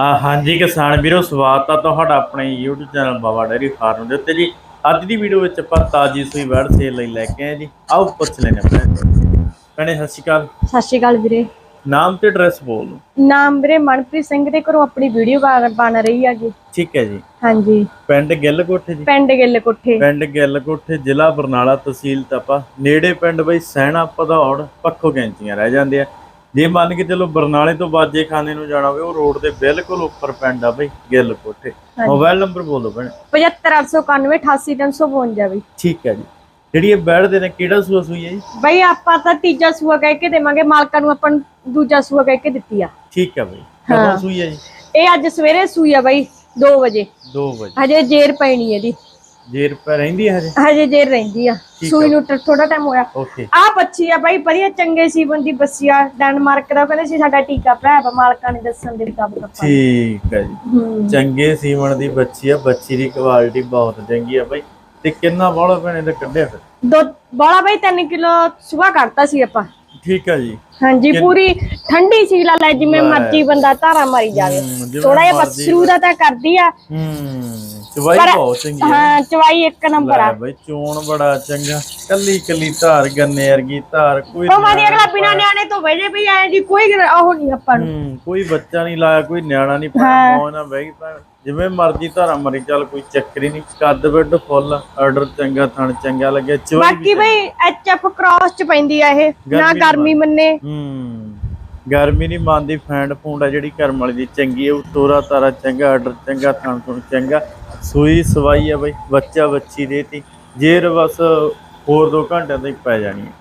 ਆ ਹਾਂਜੀ ਕਿਸਾਨ ਵੀਰੋ ਸਵਾਗਤ ਆ ਤੁਹਾਡਾ ਆਪਣੇ YouTube channel Baba dairy farm ਦੇ ਉੱਤੇ ਜੀ। ਅੱਜ ਦੀ ਵੀਡੀਓ ਵਿੱਚ ਆਪਾਂ ਤਾਜੀ ਸੂਈ ਵੜ ਸੇਲ ਲਈ ਲੈ ਕੇ ਆਏ ਜੀ। ਆਓ ਪੁੱਛ ਲੈਣੇ ਆਪਣੇ ਭੈਣੇ। ਸਤਿ ਸ਼੍ਰੀ ਅਕਾਲ। ਸਤਿ ਸ਼੍ਰੀ ਅਕਾਲ ਵੀਰੇ। ਨਾਮ ਤੇ ਐਡਰੈਸ ਬੋਲ। ਨਾਮ ਵੀਰੇ ਮਨਪ੍ਰੀਤ ਸਿੰਘ ਦੇ ਘਰੋਂ ਆਪਣੀ ਵੀਡੀਓ ਬਣ ਰਹੀ ਹੈਗੀ ਠੀਕ ਹੈ ਜੀ। ਹਾਂਜੀ। ਪਿੰਡ ਗਿੱਲ ਕੋਠੇ ਜੀ। ਪਿੰਡ ਗਿੱਲ ਕੋਠੇ ਪਿੰਡ ਗਿੱਲ ਕੋਠੇ ਜ਼ਿਲ੍ਹਾ ਬਰਨਾਲਾ ਤਹਿਸੀਲ ਤਪਾ ਨੇੜੇ ਪਿੰਡ ਬਈ ਸੈਣਾ ਪਧੌੜ ਪੱਖੋ ਕੈਂਚੀਆਂ ਰਹਿ ਜਾਂਦੇ ਆ। ਜੇ ਮੰਨ ਕੇ ਚਲੋ ਬਰਨਾਲੇ ਤੋਂ ਬਾਜੇ ਖਾਨੇ ਨੂੰ ਜਾਣਾ ਹੋਵੇ ਉਹ ਰੋਡ ਦੇ ਬਿਲਕੁਲ ਉੱਪਰ ਪਿੰਡ ਆ ਬਈ ਗਿੱਲ ਕੋਠੇ। ਮੋਬਾਈਲ ਨੰਬਰ ਬੋਲ ਦਿਓ ਭੈਣੇ 75891 88352 ਬਈ। ਠੀਕ ਹੈ ਜੀ। ਜਿਹੜੀ ਇਹ ਬੈੜ ਦੇ ਨੇ ਕਿਹੜਾ ਸੂਆ ਸੂਈ ਹੈ ਜੀ? ਬਈ ਆਪਾਂ ਤਾਂ ਤੀਜਾ ਸੂਆ ਕਹਿ ਕੇ ਦੇਵਾਂਗੇ ਮਾਲਕਾਂ ਨੂੰ ਆਪਾਂ ਦੂਜਾ ਸੂਆ ਕਹਿ ਕੇ ਦਿੱਤੀ ਆ। ਠੀਕ ਹੈ ਬਈ। ਕਦੋਂ ਸੂਈ ਹੈ ਜੀ? ਇਹ ਅੱਜ ਸਵੇਰੇ ਸੂਈ ਆ ਬਈ 2 ਵਜੇ। 2 ਵਜੇ। ਹਜੇ ਜੇਰ ਪੈਣੀ ਇਹਦੀ ਜੇਰ ਪੈ ਰਹਿੰਦੀ ਹੈ ਹਜੇ? ਹਜੇ ਜੇਰ ਰਹਿੰਦੀ ਆ। ਸੂਈ ਨੂੰ ਥੋੜਾ ਟਾਈਮ ਹੋਇਆ। ਓਕੇ। ਆ ਬੱਚੀ ਆ ਬਾਈ ਵਧੀਆ ਚੰਗੇ ਸੀ ਬੰਦੀ ਬੱਸੀਆ ਡੈਨਮਾਰਕ ਦਾ ਕਹਿੰਦੇ ਸੀ ਸਾਡਾ ਟੀਕਾ ਭਰਾ ਵਾ ਮਾਲਕਾਂ ਨੇ ਦੱਸਣ ਦੇ ਮੁਤਾਬਕ ਆਪਾਂ। ਠੀਕ ਹੈ ਜੀ। ਹੂੰ। ਚੰਗੇ ਸੀਮਣ ਦੀ ਬੱਚੀ ਆ ਬੱਚੀ ਦੀ ਕੁਆਲਿਟੀ ਬਹੁਤ ਚੰਗੀ ਆ ਬਈ। ਤੇ ਕਿੰਨਾ ਬੋਲਾ ਭੈਣੇ ਦਾ ਕੱਢਿਆ ਫਿਰ? ਦੋ ਬਾਲਾ ਬਾਈ 3 ਕਿਲੋ ਸੁਬਾ ਕੱਢਤਾ ਸੀ ਆਪਾਂ। ਠੀਕ ਹੈ ਜੀ। ਹਾਂਜੀ ਪੂਰੀ ਠੰਡੀ ਸੀ ਲਾ ਲੈ ਜਿਵੇਂ ਮਰਜ਼ੀ ਬੰਦਾ ਧਾਰਾ ਮਾਰੀ ਜਾਵੇ। ਥੋੜਾ ਜਿਹਾ ਮਰਜ਼ੀ। ਪਸਰੂ ਦਾ ਤਾਂ ਕਰਦੀ ਆ। ਹੂੰ। ਚਵਾਈ ਪਰ- ਬਹੁਤ ਚੰਗੀ ਹੈ ਹਾਂ ਚਵਾਈ ਇੱਕ ਨੰਬਰ ਆ। ਲੈ ਬਈ ਚੋਣ ਬੜਾ ਚੰਗਾ। ਕੱਲੀ ਕੱਲੀ ਧਾਰ ਗੰਨੇ ਵਰਗੀ ਧਾਰ ਕੋਈ ਉਹ ਮਾਦੀ ਅਗਲਾ ਬਿਨਾ ਨਿਆਣੇ ਤੋਂ ਵਜੇ ਵੀ ਐ ਜੀ ਕੋਈ ਉਹ ਨਹੀਂ ਆਪਾਂ ਨੂੰ। ਹੂੰ ਕੋਈ ਬੱਚਾ ਨਹੀਂ ਲਾਇਆ ਕੋਈ ਨਿਆਣਾ ਨਹੀਂ ਪਾਇਆ ਮੌਜ ਨਾਲ ਬਹਿ ਗਈ ਭੈਣ। ਜਿਵੇਂ ਮਰਜ਼ੀ ਧਾਰਾ ਮਰੀ ਚੱਲ ਕੋਈ ਚੱਕਰ ਹੀ ਨਹੀਂ ਕੱਦ ਬੈੱਡ ਫੁੱਲ ਆਰਡਰ ਚੰਗਾ ਥਣ ਚੰਗਾ ਲੱਗਿਆ ਚਵਾਈ ਬਾਕੀ ਬਈ ਐਚਐਫ ਕ੍ਰਾਸ ਚ ਪੈਂਦੀ ਆ ਇਹ ਨਾ ਗਰਮੀ ਮੰਨੇ। ਹੂੰ। ਗਰਮੀ ਨਹੀਂ ਮੰਨਦੀ ਫੈਂਡ ਫੂੰਡ ਆ ਜਿਹੜੀ ਕਰਮ ਵਾਲੀ ਦੀ। ਚੰਗੀ ਹੈ ਉਹ ਤੋਰਾ ਤਾਰਾ ਚੰਗਾ ਆਰਡਰ ਚੰਗਾ ਥਣ ਥਣ ਚੰਗਾ। ਸੂਈ ਸਵਾਈ ਆ ਬਈ ਬੱਚਾ ਬੱਚੀ ਦੇਤੀ ਜੇਰ ਬਸ ਹੋਰ ਦੋ ਘੰਟਿਆਂ ਤੱਕ ਪੈ ਜਾਣੀ ਹੈ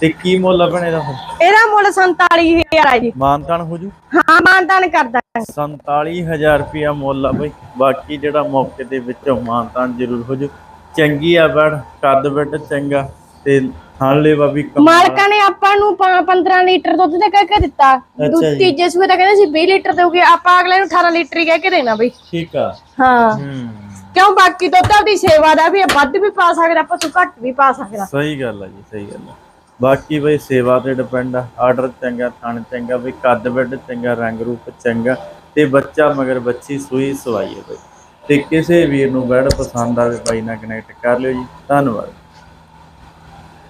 ਤੇ ਕੀ ਮੁੱਲ ਆ ਭੈਣੇ ਦਾ ਇਹਦਾ ਮੁੱਲ 47000 ਆ ਜੀ। ਮਾਨਤਾਨ ਹੋ ਜੂ? ਹਾਂ ਮਾਨਦਾਨ ਕਰਦਾ। 47000 ਰੁਪਿਆ ਮੁੱਲ ਆ ਬਈ। ਬਾਕੀ ਜਿਹੜਾ ਮੌਕੇ ਦੇ ਵਿੱਚੋਂ ਮਾਨਤਾਨ ਜ਼ਰੂਰ ਹੋ ਜੂ। ਚੰਗੀ ਆ ਬੜ ਕੱਦ ਬੈੱਡ ਚੰਗਾ ਤੇ ਲੇਵਾ ਵੀ ਕਮਾਲ ਮਾਲਕਾਂ ਨੇ ਆਪਾਂ ਨੂੰ ਪ- 15 ਲੀਟਰ ਦੁੱਧ ਦਾ ਕਹਿ ਕੇ ਦਿੱਤਾ। ਦੁੱਧ ਜੀ। ਤੀਜੇ ਸੂਏ ਤਾਂ ਕਹਿੰਦੇ ਸੀ 20 ਲੀਟਰ ਦੇਊਗੇ ਆਪਾਂ ਅਗਲੇ ਨੂੰ 18 ਲੀਟਰ ਹੀ ਕਹਿ ਕੇ ਦੇਣਾ ਬਈ। ਠੀਕ ਆ। ਹਾਂ। ਕਿਉਂ ਬਾਕੀ ਦੁੱਧ ਆਪਦੀ ਸੇਵਾ ਦਾ ਵੀ ਵੱਧ ਵੀ ਪਾ ਸਕਦਾ ਆਪਾਂ ਤੋਂ ਘੱਟ ਵੀ ਪਾ ਸਕਦਾ। ਸਹੀ ਗੱਲ ਆ ਜੀ ਸਹੀ ਗੱਲ ਆ। ਬਾਕੀ ਬਈ ਸੇਵਾ ਤੇ ਡਿਪੈਂਡ ਆ ਆਰਡਰ ਚੰਗਾ ਥਣ ਚੰਗਾ ਬਈ ਕੱਦ ਬੈੱਡ ਚੰਗਾ ਰੰਗ ਰੂਪ ਚੰਗਾ ਤੇ ਬੱਚਾ ਮਗਰ ਬੱਚੀ ਸੂਈ ਸਵਾਈ ਹੈ ਬਈ। ਤੇ ਕਿਸੇ ਵੀਰ ਨੂੰ ਬੈਡ ਪਸੰਦ ਆਵੇ ਬਾਈ ਨਾਲ ਕਨੈਕਟ ਕਰ ਲਿਓ ਜੀ। ਧੰਨਵਾਦ।